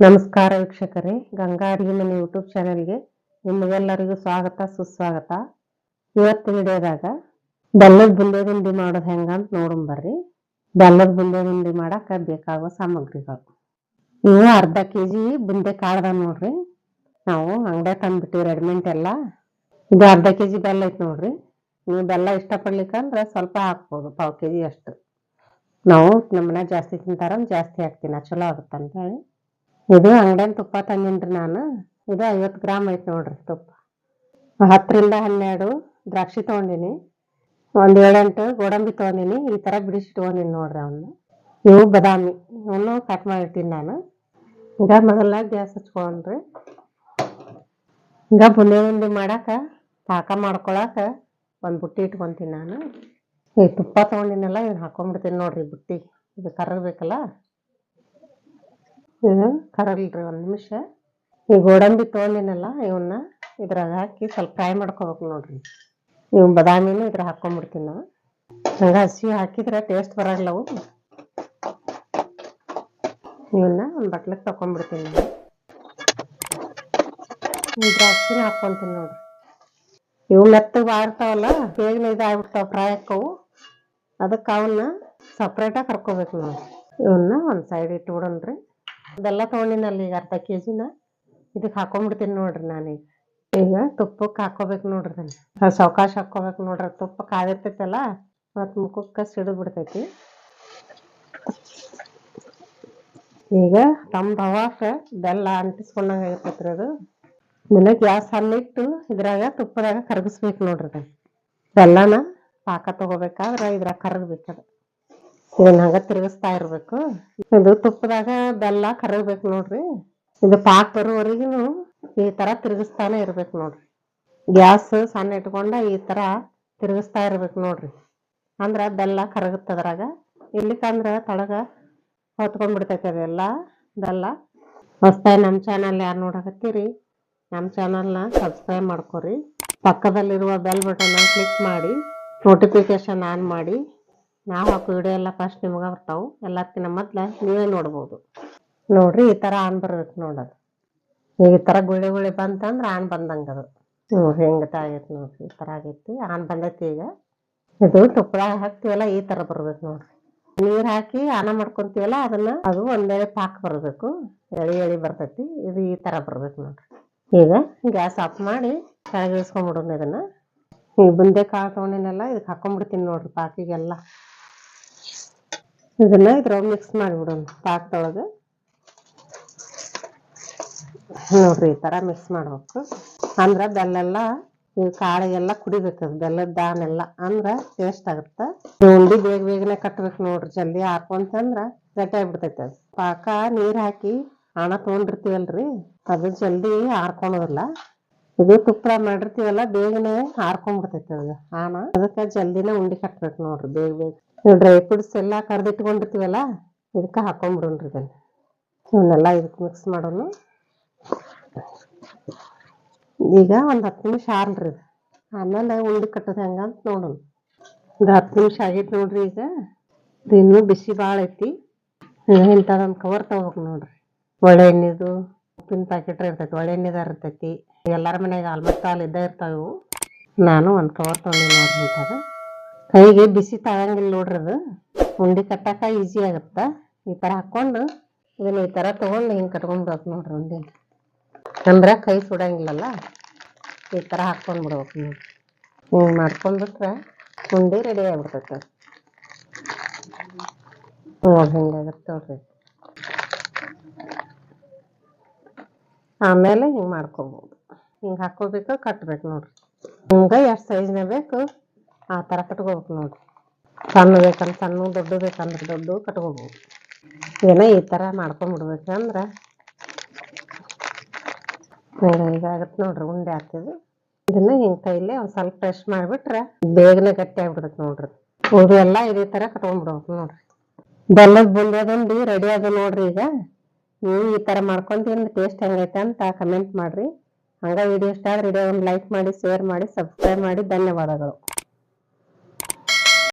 ನಮಸ್ಕಾರ ವೀಕ್ಷಕರೇ, ಗಂಗಾ ಅಡಿಗೆ ಮನೆ ಯೂಟ್ಯೂಬ್ ಚಾನೆಲ್ಗೆ ನಿಮಗೆಲ್ಲರಿಗೂ ಸ್ವಾಗತ, ಸುಸ್ವಾಗತ. ಇವತ್ತು ವಿಡಿಯೋದಾಗ ಬೆಲ್ಲದ ಬುಂದೆ ದುಂಡಿ ಮಾಡೋದು ಹೆಂಗಂತ ನೋಡೋಣ ಬರ್ರಿ. ಬೆಲ್ಲದ ಬುಂದೆ ದುಂಡಿ ಮಾಡಕ್ಕೆ ಬೇಕಾಗುವ ಸಾಮಗ್ರಿಗಳು. ಇವು ಅರ್ಧ ಕೆ ಜಿ ಬುಂದೆ ಕಾಳ್ದ ನೋಡ್ರಿ. ನಾವು ಅಂಗಡಿ ತಂದ್ಬಿಟ್ಟಿವಿ ರೆಡಿಮೆಂಟ್ ಎಲ್ಲ. ಇದು ಅರ್ಧ ಕೆ ಜಿ ಬೆಲ್ಲ ಐತೆ ನೋಡ್ರಿ. ನೀವು ಬೆಲ್ಲ ಇಷ್ಟಪಡ್ಲಿಕ್ಕಂದ್ರೆ ಸ್ವಲ್ಪ ಹಾಕ್ಬೋದು, ಪಾವು ಕೆ ಜಿ ಅಷ್ಟು. ನಾವು ನಮ್ಮನೆ ಜಾಸ್ತಿ ತಿಂತಾರ ಜಾಸ್ತಿ ಹಾಕ್ತೀನಿ ಚಲೋ ಆಗುತ್ತೆ ಅಂತ ಹೇಳಿ ಇದು ಅಂಗಡಿಯನ್ ತುಪ್ಪ ತಂದಿನ್ರಿ ನಾನು. ಇದು ಐವತ್ತು ಗ್ರಾಮ್ ಐತಿ ನೋಡ್ರಿ ತುಪ್ಪ. ಹತ್ತರಿಂದ ಹನ್ನೆರಡು ದ್ರಾಕ್ಷಿ ತಗೊಂಡಿನಿ. ಒಂದು ಏಳೆಂಟು ಗೋಡಂಬಿ ತಗೊಂಡಿನಿ. ಈ ಥರ ಬಿಡಿಸಿ ತಗೊಂಡಿನಿ ನೋಡ್ರಿ ಅವನ್ನ ಇವು ಬದಾಮಿ. ಇವನು ಕಟ್ ಮಾಡಿರ್ತೀನಿ ನಾನು. ಈಗ ಮೊದಲ ಗ್ಯಾಸ್ ಹಚ್ಕೊಂಡ್ರಿ. ಈಗ ಬುಂದಿ ಉಂಡಿ ಮಾಡಾಕ, ಪಾಕ ಮಾಡ್ಕೊಳಕ ಒಂದು ಬುಟ್ಟಿ ಇಟ್ಕೊಂತೀನಿ ನಾನು. ಈ ತುಪ್ಪ ತಗೊಂಡಿನಲ್ಲ ಇದನ್ನ ಹಾಕೊಂಡ್ಬಿಡ್ತೀನಿ ನೋಡ್ರಿ ಬುಟ್ಟಿ. ಇದು ಕರಗಬೇಕಲ್ಲ ಇದು ಕರಗಲ್ರಿ ಒಂದ್ ನಿಮಿಷ. ಈ ಗೋಡಂಬಿ ತೊಗೊಂಡಿನಲ್ಲ ಇವನ್ನ ಇದ್ರಾಗ ಹಾಕಿ ಸ್ವಲ್ಪ ಫ್ರೈ ಮಾಡ್ಕೋಬೇಕು ನೋಡ್ರಿ. ಇವು ಬದಾಮಿನ ಇದ್ರ ಹಾಕೊಂಡ್ಬಿಡ್ತೀನಿ ನಾವು ಹಂಗ ಹಸಿ ಹಾಕಿದ್ರೆ ಟೇಸ್ಟ್ ಬರಲ್ಲ ಅವು. ಇವನ್ನ ಒಂದ್ ಬಟ್ಲಕ್ ತಕೊಂಡ್ಬಿಡ್ತೀನಿ ನಾನು. ದ್ರಾಕ್ಷಿನ ಹಾಕೊಂತೀನಿ ನೋಡ್ರಿ. ಇವು ಮೆತ್ತಗ ಬಾರ್ತಾವಲ್ಲ, ಬೇಗನೆ ಇದಾಗ್ಬಿಡ್ತಾವ ಫ್ರೈ ಹಾಕವು ಅದಕ್ಕೆ ಅವನ್ನ ಸಪ್ರೇಟಾಗಿ ಕರ್ಕೋಬೇಕು ನಾವು ಇವನ್ನ ಒಂದು ಸೈಡ್ ಇಟ್ಬಿಡೋಣ್ರಿ. ಅದೆಲ್ಲ ತಗೊಂಡಿನಲ್ಲಿ ಈಗ ಅರ್ಧ ಕೆ ಜಿನ ಇದಕ್ಕೆ ಹಾಕೊಂಡ್ಬಿಡ್ತೀನಿ ನೋಡ್ರಿ ನಾನೀಗ. ಈಗ ತುಪ್ಪಕ್ಕೆ ಹಾಕೋಬೇಕು ನೋಡ್ರಿ ಅದನ್ನ. ಸಾವಕಾಶ ಹಾಕೋಬೇಕು ನೋಡ್ರಿ. ತುಪ್ಪ ಕಾದಿರ್ತೈತಲ್ಲ ಮತ್ತು ಮುಖಕ್ಕೆ ಸಿಡಿದು ಬಿಡ್ತೈತಿ. ಈಗ ತಮ್ಮ ಹವಾಕ ಬೆಲ್ಲ ಅಂಟಿಸ್ಕೊಂಡಂಗೆ ಆಗಿರ್ತೈತ್ರಿ ಅದು. ಇದನ್ನ ಗ್ಯಾಸ್ ಹಲ್ಲಿಟ್ಟು ಇದ್ರಾಗ ತುಪ್ಪದಾಗ ಕರಗಿಸ್ಬೇಕು ನೋಡ್ರಿ ಅದನ್ನ. ಬೆಲ್ಲನ ಪಾಕ ತಗೋಬೇಕಾದ್ರೆ ಇದ್ರಾಗ ಕರಗಬೇಕದು ಇದನ್ನ ತಿರುಗಿಸ್ತಾ ಇರ್ಬೇಕು. ಇದು ತುಪ್ಪದಾಗ ಬೆಲ್ಲ ಕರಗಬೇಕು ನೋಡ್ರಿ. ಇದು ಪಾಕ ಬರೋವರೆಗೂ ಈ ತರ ತಿರುಗಿಸ್ತಾನೆ ಇರ್ಬೇಕು ನೋಡ್ರಿ. ಗ್ಯಾಸ್ ಸಣ್ಣ ಇಟ್ಕೊಂಡ ಈ ತರ ತಿರುಗಿಸ್ತಾ ಇರ್ಬೇಕು ನೋಡ್ರಿ. ಅಂದ್ರ ಬೆಲ್ಲ ಕರಗುತ್ತದ್ರಾಗ ಇಲ್ಲಿಕಂದ್ರ ತಳಗ ಹೊತ್ಕೊಂಡ್ಬಿಡ್ತೈತಿ ಅದೆಲ್ಲ ಬೆಲ್ಲ. ಹೊಸ್ತಾಯಿ ನಮ್ಮ ಚಾನಲ್ ಯಾರು ನೋಡಕತ್ತೀರಿ ನಮ್ಮ ಚಾನಲ್ನ ಸಬ್ಸ್ಕ್ರೈಬ್ ಮಾಡ್ಕೊರಿ. ಪಕ್ಕದಲ್ಲಿರುವ ಬೆಲ್ ಬಟನ್ ಕ್ಲಿಕ್ ಮಾಡಿ ನೋಟಿಫಿಕೇಶನ್ ಆನ್ ಮಾಡಿ. ನಾವು ಹಾಕೋ ವಿಡಿಯೋ ಎಲ್ಲ ಫಸ್ಟ್ ನಿಮ್ಗೆ ಬರ್ತಾವು. ಎಲ್ಲಕ್ಕಿಂತ ಮೊದ್ಲು ನೀವೇ ನೋಡ್ಬೋದು. ನೋಡ್ರಿ, ಈ ಥರ ಆನ್ ಬರ್ಬೇಕು ನೋಡೋದು ಈಗ ಈ ಥರ ಗುಳ್ಳೆ ಗುಳ್ಳೆ ಬಂತಂದ್ರೆ ಆನ್ ಬಂದಂಗೆ ಅದು. ನೋಡ್ರಿ ಹೆಂಗೆ ತಾಗೈತೆ ನೋಡ್ರಿ ಈ ಥರ ಆಗೈತಿ, ಆನ್ ಬಂದೈತಿ ಈಗ. ಇದು ತುಪ್ಪಳ ಹಾಕ್ತೀವಲ್ಲ, ಈ ಥರ ಬರ್ಬೇಕು ನೋಡ್ರಿ ನೀರು ಹಾಕಿ ಆನ ಮಾಡ್ಕೊಂತೀವಲ್ಲ, ಅದನ್ನು ಅದು ಒಂದೇ ಪಾಕ್ ಬರಬೇಕು. ಎಳಿ ಎಳಿ ಬರ್ತೈತಿ, ಇದು ಈ ಥರ ಬರ್ಬೇಕು ನೋಡ್ರಿ. ಈಗ ಗ್ಯಾಸ್ ಆಫ್ ಮಾಡಿ ಕೆಳಗೆ ಇಳಿಸ್ಕೊಂಡ್ಬಿಡೋಣ ಇದನ್ನು. ಈ ಬುಂದೆ ಕಾಳು ತೊಗೊಂಡಿನಲ್ಲ ಇದಕ್ಕೆ ಹಾಕೊಂಡ್ಬಿಡ್ತೀನಿ ನೋಡ್ರಿ ಪಾಕಿಗೆಲ್ಲ. ಇದನ್ನ ಇದ್ರೊಳಗ ಮಿಕ್ಸ್ ಮಾಡಿಬಿಡೋಣ. ಪಾಕದೊಳಗೆ ನೋಡ್ರಿ ಈ ತರ ಮಿಕ್ಸ್ ಮಾಡ್ಬೇಕು. ಅಂದ್ರ ಬೆಲ್ಲೆಲ್ಲ, ಈ ಕಾಳಿಗೆಲ್ಲ ಕುಡಿಬೇಕು ಬೆಲ್ಲದ ದಾನೆಲ್ಲ. ಅಂದ್ರ ಟೇಸ್ಟ್ ಆಗುತ್ತೆ. ಉಂಡಿ ಬೇಗ ಬೇಗನೆ ಕಟ್ಬೇಕು ನೋಡ್ರಿ ಜಲ್ದಿ ಹಾಕೊಂತಂದ್ರ ಗಟ್ಟಿ ಆಗ್ಬಿಡ್ತೈತಿ ಪಾಕ ನೀರ್ ಹಾಕಿ ಹಣ ತಗೊಂಡಿರ್ತೀವಲ್ರಿ, ಅದು ಜಲ್ದಿ ಹಾರ್ಕೊಳೋದಿಲ್ಲ ಇದು ತುಪ್ಪಳ ಮಾಡಿರ್ತೀವಲ್ಲ, ಬೇಗನೆ ಹಾರ್ಕೊಂಡ್ಬಿಡ್ತೈತಿ ಅದು, ಆನ. ಅದಕ್ಕೆ ಜಲ್ದಿನೇ ಉಂಡೆ ಕಟ್ಬೇಕು ನೋಡ್ರಿ, ಬೇಗ ಬೇಗ. ಡ್ರೈ ಫ್ರೂಟ್ಸ್ ಎಲ್ಲ ಕರ್ದಿಟ್ಕೊಂಡಿರ್ತೀವಲ್ಲ, ಇದಕ್ಕೆ ಹಾಕೊಂಡ್ಬಿಡೋಣ್ರಿ ಇದನ್ನ. ಇವನ್ನೆಲ್ಲ ಇದಕ್ಕೆ ಮಿಕ್ಸ್ ಮಾಡೋಣ. ಈಗ ಒಂದು ಹತ್ತು ನಿಮಿಷ ಆರ್ಲ್ರಿ ಇದು. ಆಮೇಲೆ ಉಂಡೆ ಕಟ್ಟೋದು ಹೆಂಗಂತ ನೋಡೋಣ. ಒಂದು ಹತ್ತು ನಿಮಿಷ ಆಗೈತೆ ನೋಡ್ರಿ ಈಗ. ಇದು ಇನ್ನೂ ಬಿಸಿ ಭಾಳ ಐತಿ. ಇಂಥದೊಂದು ಕವರ್ ತಗೋಬೇಕು ನೋಡ್ರಿ. ಒಳ್ಳೆ ಎಣ್ಣೆದು ಉಪ್ಪಿನ ಪ್ಯಾಕೆಟ್ ಇರ್ತೈತಿ, ಒಳ್ಳೆ ಎಣ್ಣೆದಾರ ಇರ್ತೈತಿ. ಎಲ್ಲರ ಮನೆಯಾಗ ಆಲ್ಮೋಸ್ಟ್ ಆಲ್ ಇದ್ದೇ ಇರ್ತಾವೆ. ನಾನು ಒಂದು ಕವರ್ ತೊಗೊಂಡಿ ನೋಡ್ರಿ ಅದು ಕೈಗೆ ಬಿಸಿ ತಗಂಗಿಲ್ಲ ನೋಡ್ರಿ ಅದು. ಉಂಡಿ ಕಟ್ಟಾಕ ಈಸಿ ಆಗುತ್ತೆ. ಈ ಥರ ಹಾಕ್ಕೊಂಡು ಇದನ್ನ ಈ ಥರ ತೊಗೊಂಡು ಹಿಂಗೆ ಕಟ್ಕೊಂಡ್ಬಿಡ್ಬೇಕು ನೋಡ್ರಿ ಉಂಡಿ ಅಂದ್ರೆ ಕೈ ಸುಡಂಗಿಲ್ಲಲ್ಲ. ಈ ಥರ ಹಾಕ್ಕೊಂಡು ಬಿಡ್ಬೇಕು ನೋಡಿ ಹಿಂಗ್ ಮಾಡ್ಕೊಂಡ್ಬಿಟ್ರೆ ಉಂಡಿ ರೆಡಿ ಆಗ್ಬಿಡ್ತೈತೆ. ನೋಡ್ರಿ ಹಿಂಗಾಗತ್ತೆ ನೋಡ್ರಿ. ಆಮೇಲೆ ಹಿಂಗೆ ಮಾಡ್ಕೊಬೋದು. ಹಿಂಗೆ ಹಾಕೋಬೇಕು, ಕಟ್ಬೇಕು ನೋಡ್ರಿ. ಹಿಂಗೆ ಎಷ್ಟು ಸೈಜ್ನೇ ಬೇಕು, ಆ ಥರ ಕಟ್ಕೋಬೇಕು ನೋಡ್ರಿ. ಸಣ್ಣ ಬೇಕಂದ್ರೆ ಸಣ್ಣ, ದೊಡ್ಡ ಬೇಕಂದ್ರೆ ದೊಡ್ಡ ಕಟ್ಕೋಬೋದು. ಏನೋ ಈ ಥರ ಈಗ ಇದಾಗತ್ತೆ ನೋಡ್ರಿ ಉಂಡೆ ಆಗ್ತದೆ ಇದನ್ನ ಹಿಂಗೆ ಕೈಲಿ ಒಂದು ಸ್ವಲ್ಪ ಟೆಸ್ಟ್ ಮಾಡಿಬಿಟ್ರೆ ಬೇಗನೆ ಗಟ್ಟಿ ಆಗ್ಬಿಡುತ್ತೆ ನೋಡ್ರಿ. ಉಳಿದೆಲ್ಲ ಇದೇ ಥರ ಕಟ್ಕೊಂಡ್ಬಿಡ್ಬೇಕು ನೋಡ್ರಿ. ಬೆಲ್ಲದ ಬುಂದೆದುಂಡಿ ರೆಡಿ ಅದ ನೋಡ್ರಿ ಈಗ. ನೀವು ಈ ಥರ ಮಾಡ್ಕೊಂತೀನಿ ಟೇಸ್ಟ್ ಹೆಂಗೈತೆ ಅಂತ ಕಮೆಂಟ್ ಮಾಡ್ರಿ. ಹಂಗೆ ವಿಡಿಯೋ ಇಷ್ಟ ಆದ್ರೆ ವಿಡಿಯೋ ಒಂದು ಲೈಕ್ ಮಾಡಿ ಶೇರ್ ಮಾಡಿ ಸಬ್ಸ್ಕ್ರೈಬ್ ಮಾಡಿ. ಧನ್ಯವಾದಗಳು.